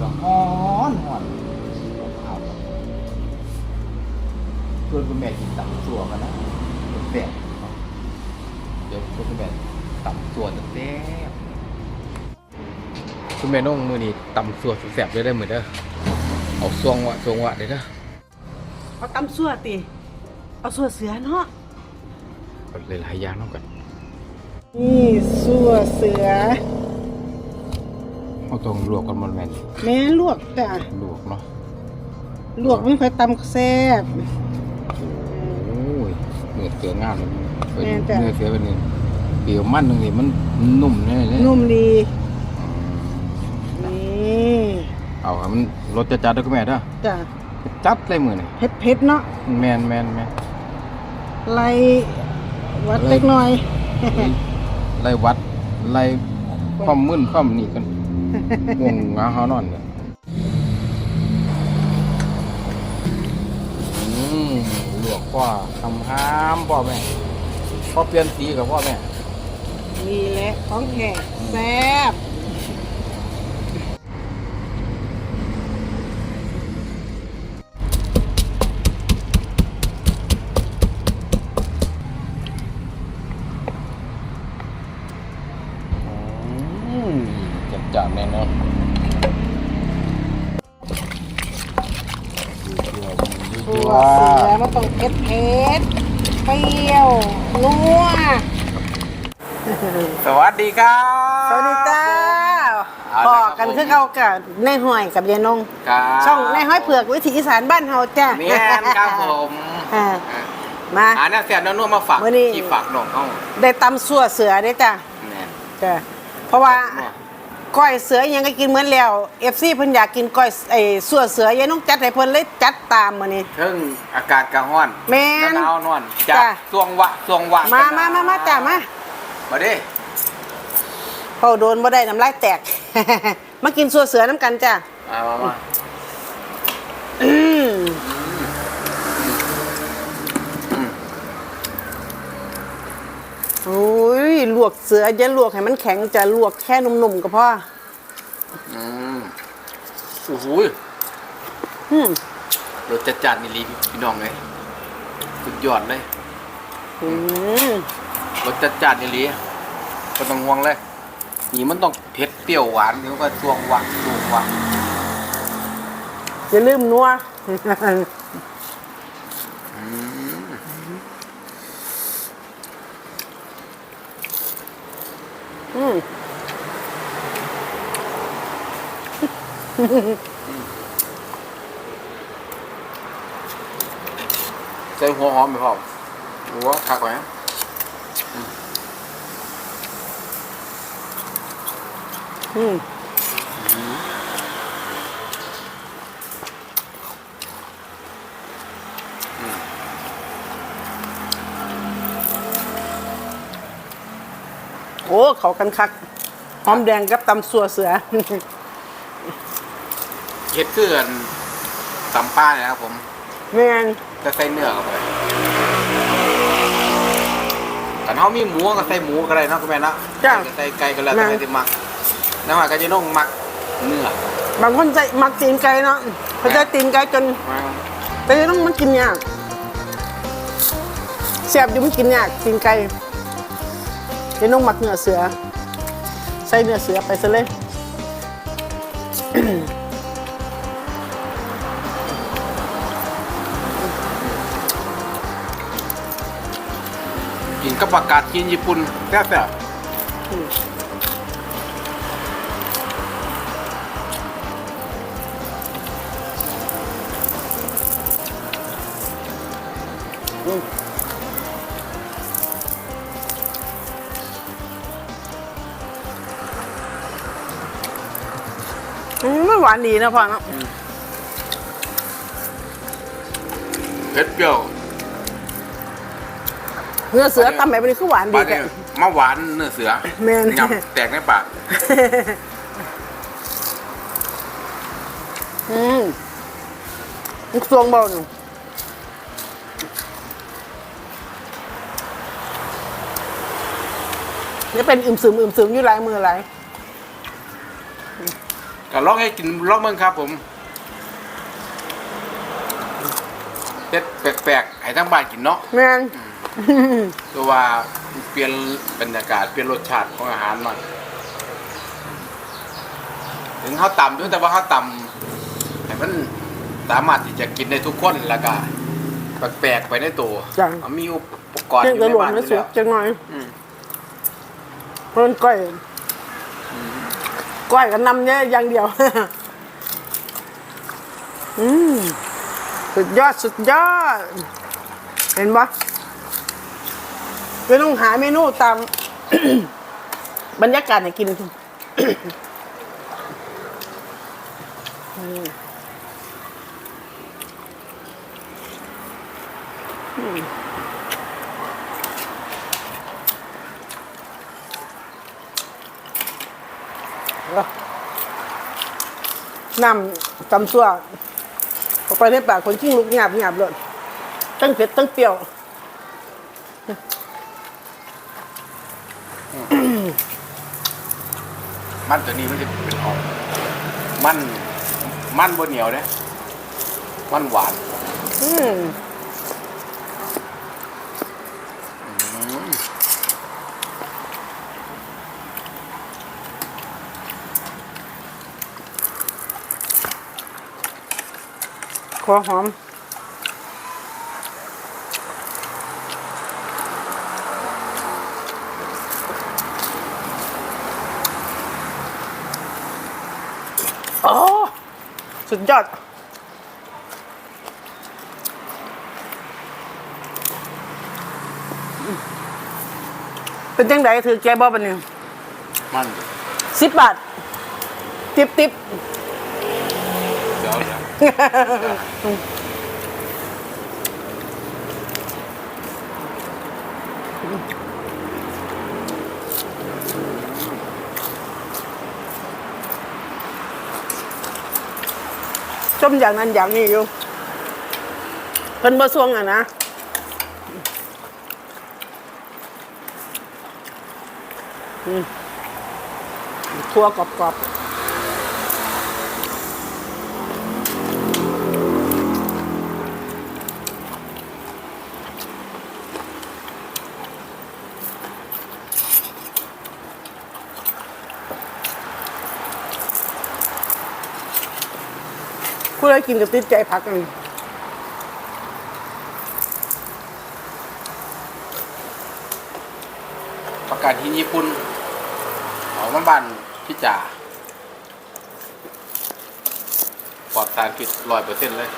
ก็ฮ้อนฮ้อนเอาเพื่อนคุณแม่กินตับสัวกันนะแซ่บเดี๋ยวเพื่อนคุณแม่ตับสัวจะแซ่บคุณแม่น้องมือนี้ตำสัวแซ่บเลยได้อมือนเด้อเอาซวงวะซวงวะเด้อเอเอาตำซั่วติเอาซั่วเสือเนาะเอาหลายๆอย่างน้องกันนี่ซั่วเสือ เอาตรงลวกกันมันแม่นแม่ลวกจ้ะลวกเนาะลวกไม่ค่อยตำแซ่บโอ้ยเนื้อเสืองามเลยเป็นแม่นจ้ะเนื้อเสือเป็นนี่เปรี้ยวมันตรงนี้มันนุ่มแน่เลยนุ่มดีนี่เอาให้มันรสจัดๆเด้วยคุณแม่เด้อจ้ะจัดเลยมือนี่เผ็ดเผ็ดๆเนาะแมนแมนแมนไล่วัดเล็กน้อยไล่วัดไล่ความมึนความนี่กัน ง่วงงาเฮานอนเนี่ยอืมลวกพ่อทำห้ามพ่อแม่พ่อเปลี่ยนสีกับพ่อแม่นี่แหละของแขกแซ่บ เสือมันต้องเผ็ดเผ็ดเปรี้ยวนัวสวัสดีครับสวัสดีจ้าเอาพละอครับกันคือเขากับในายห้อยกับยายนงครับช่องในายห้อยเผือกวิถีอีสานบ้านเฮาจ้าแม่นครับผมอ่ามาอ่าเนี่ยแซ่บนุ่มๆมาฝากมื้อนี้ที่ฝากน้องเฮาได้ตำซั่วเสือได้จ้าแม่นจ้าเพราะว่าเนาะ ก้อยเสือยังก็กินเหมือนแล้ว FC เพิ่นอยากกินก้อยไอ้ซั่วเสือยายนงจัดให้เพิ่นเลยจัดตามมื้อนี้ เทิงอากาศกะร้อนแม่นหนาวนอนจากจ้ะสวงวะสวงวะมากันมามามาจ้ามามาดิเพราโดนบ่ได้น้ำลายแตก มากินซั่วเสือน้ำกันจ้ามามามา อืม อืม โอ้ยลวกเสืออย่าลวกให้มันแข็งจะลวกแค่นุ่มๆก็พออืมโอ้โหอืมรสจัดจ้านนี่ลีพี่น้องเลยสุดยอดเลยอืมรสจัดจ้านนี่ลีก็ต้องห่วงเลยนี่มันต้องเผ็ดเปรี้ยวหวานเดี๋ยวก็สวงวะสวงวะอย่าลืมนัวอืม อืมใส่หัวหอมไปพร้อมหัวคักไว้อืม โอ้เขากันคักหอมแดงกับตำสัวเสือเฮ็ดคืออันตำป้าเนี่ยนะครับผมแม่นจะใส่เนื้อเข้าไปแต่เขามีหมูก็ใส่หมูก็ได้เนาะคุณแม่เนาะจ้ะใส่ไก่ก็แล้วแต่ใครที่มักน้ำหวานก็จะน้องมักเนื้อบางคนใจมักตีนไก่เนาะเขาจะตีนไก่จนมาแต่ยังต้องมันกินยากแซ่บอยู่มันกินยากตีนไก่ ยังต้องหมักเนื้อเสือ ใส่เนื้อเสือไปซะเลยกินกับผักกาดกินญี่ปุ่นแซ่บแซ่บอืม หวานดีนะพ่อเนาะเผ็ดเปรี้ยวเนื้อเสือตำแบบนี้คือหวานดีบ้านแก นี้มาหวานเนื้อเสือแม่น ยำแตกในปากอืมลูกซวงเบาหนูนี่เป็นอึมซึมอึมซึมอยู่หลายมือหลาย ก็ลองให้กินลองเบิ่งครับ ผมเฮ็ดแปลกๆให้ทั้งบ้านกินเนาะแม่นตัวว่าเปลี่ยนบรรยากาศเปลี่ยนรสชาติของอาหารหน่อยถึงเขาต่ำด้วยแต่ว่าเขาต่ำแต่มันสามารถที่จะกินได้ทุกคนแล้วก็แปลกๆไปในตัวจังมีอุปกรณ์อเพียงยู่แต่ในหลวงบ้านอไม่ยู่สุแล้กวจังหน่อยอืมเพราะมันก้อย ก้อยกับน้ำเนี่ยอย่างเดียว อืมสุดยอดสุดยอด เห็นปะไม่ต้องหาเมนูตาม บรรยากาศให้กินอืมอืมเอา น้ำตำซัวเข้าไปในปากคนกิ้งลุกหยาบหยาบเลยตั้งเผ็ดตั้งเปรี้ยวมันตัวนี้มันจะเป็นออกมัน มันบนเหนียวเนี่ยมันหวาน อืม ขอหอมโอ้สุดยอดเป็นจังไดถือแกบ่บันนี้มันสิบบาท ติบติบเดี๋ยวเดี๋ยวชมอย่างนั้นอย่างนี้อยู่เพิ่นบ่สวงอะนะทั่วกรอบๆ ผู้ใดกินกับติดใจพักกันประกาศที่ญี่ปุ่นขอามาบ้านพี่จ่าปลอดสารพิษร้อยเปอร์เซ็นต์เลย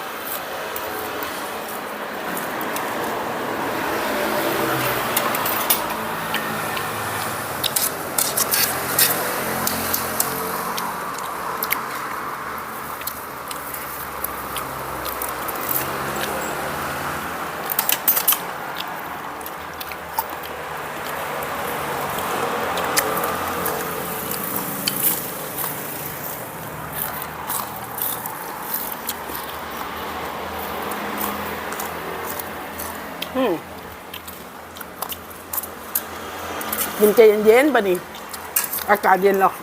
กินใจเย็นๆปะนี่ อากาศเย็นหรอก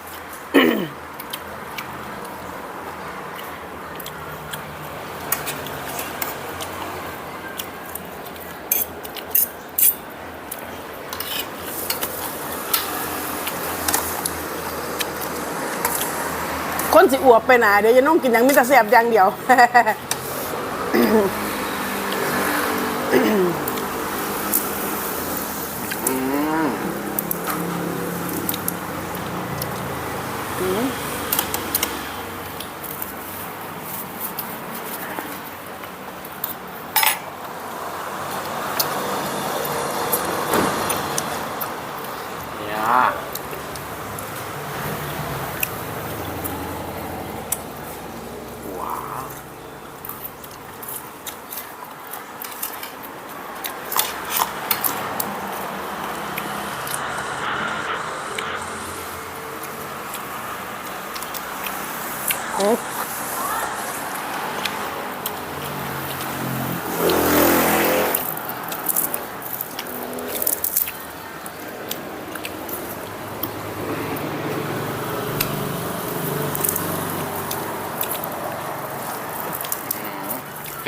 คนสิอวบไปหนาเดี๋ยวจะน้องกินอย่างมิตรแสบอย่างเดียว เเป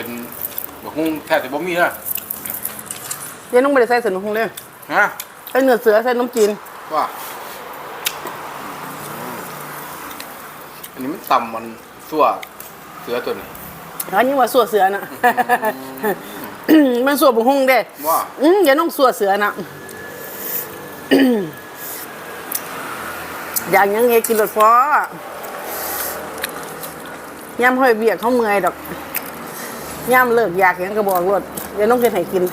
็นบกฮุ้งแทบจะบ่มีนะเดี๋ยวน้องไม่ได้ใส่เสือหนุ่งเลยฮะใส่เนื้อเสือใส่น้ำจีนว่า นนี้มันต่ำมันสั่วเสือตัวนี้ อันนี้ว่าสัวเสือน่ะ มันสัวบุหงเด้ว่าอืมอย่าน้องสัวเสือน่ะ อย่างยังไงกินรถฟ้อย่ำห้อยเบียกเขาเมื่อยดอกย่ำเลิกอยากหยังก็บอกรถอย่าน้องเกินให้กิน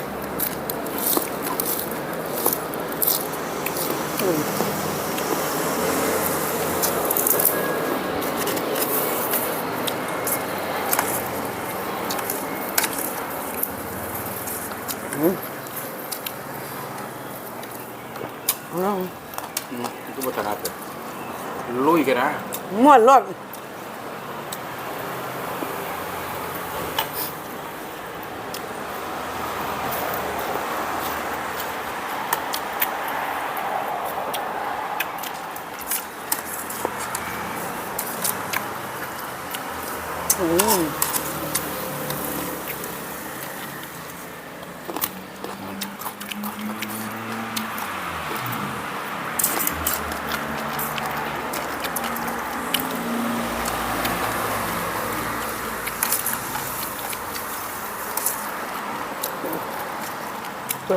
อืมเอา อืมมันก็บ่ถนัดเลยลุยกันนะ ม่วนรถอืม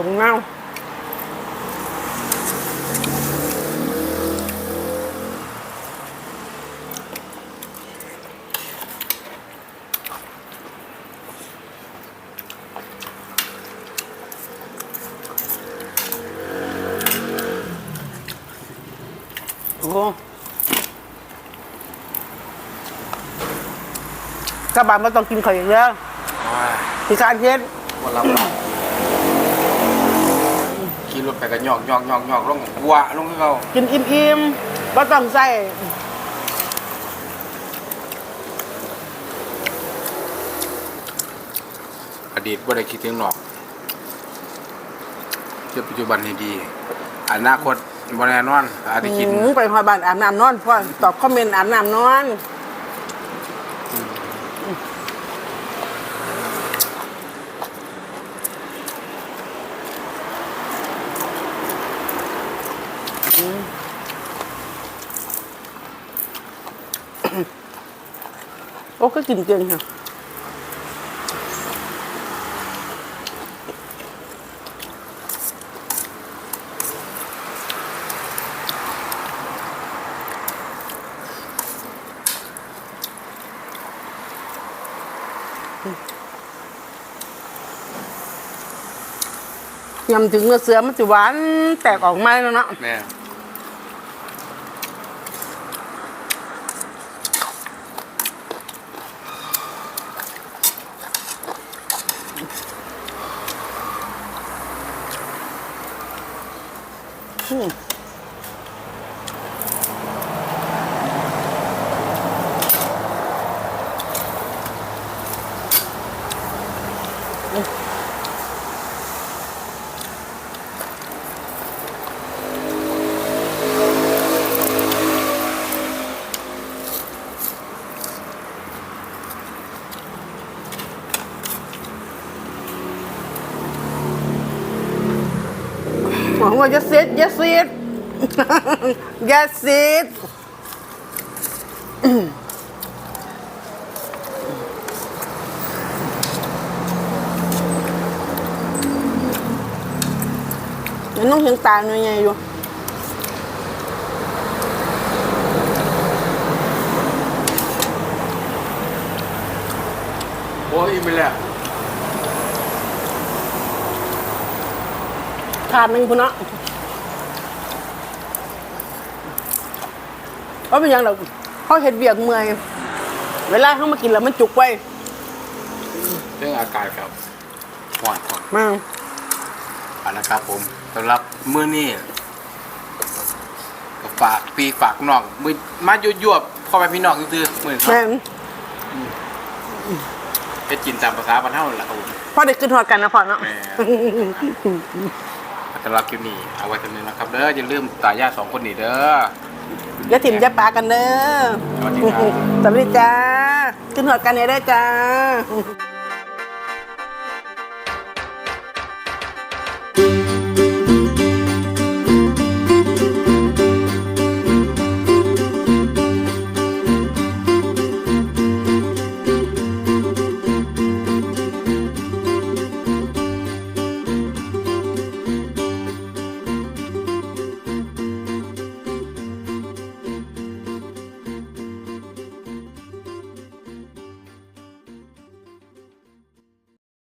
มะนาวโอ้กระบะมาต้องกินข่อยอีกแล้วอ่าที่การเฮ็ดวันรับเรา ขี่รถไปกันยอกยอกยอกยอกลงวัวลงให้เขากินอิ่มๆบ่ต้องใส่อดีตบ่ได้คิดถึงหรอกเจอปัจจุบันให้ดีอนาคตบ่แน่นอนอาจจะคิดหืมไปหอยบ้านอาบน้ำนอนพ่อตอบคอมเมนต์อาบน้ำนอน โอ้ก็กินเก่งค่ะ ยำถึงเนื้อเสือมันจะหวานแตกออกมาแล้วเนาะ แม่ วังว่าจะเซ็ตจะซ็ตอย่าซ็ตยังต้องถึงตาหน่อยไงอยู่โอ้ยไม่แล้ว ขาดหนึ่งพุ่นเนาะว่าเป็นหยังเราเขาเห็ดเบียกเมื่อยเวลาเขามากินแล้วมันจุกไว้เรื่องอากาศครับหวานก่อนมาเอาละครับผมสำหรับมื้อนี้ก็ฝากพี่ฝากน้องมือมายั่วๆพ่อแม่พี่น้องซื่อๆมื้อนี้ครัแม่บนไปกินตามภาษาบ้านเฮานั่นแหละครับผม พ่อได้ขึ้นหอดกันนะพ่อเนาะ แม่ สำหรับคลิปนี้เอาไว้กันนี้นะครับเด้ออย่าลืมตายาสองคนนี่เด้อย่าถิ่มอย่าปากันเด้อสวัสดีจ้าขึ้นหัดกันเนี่ยได้จ้า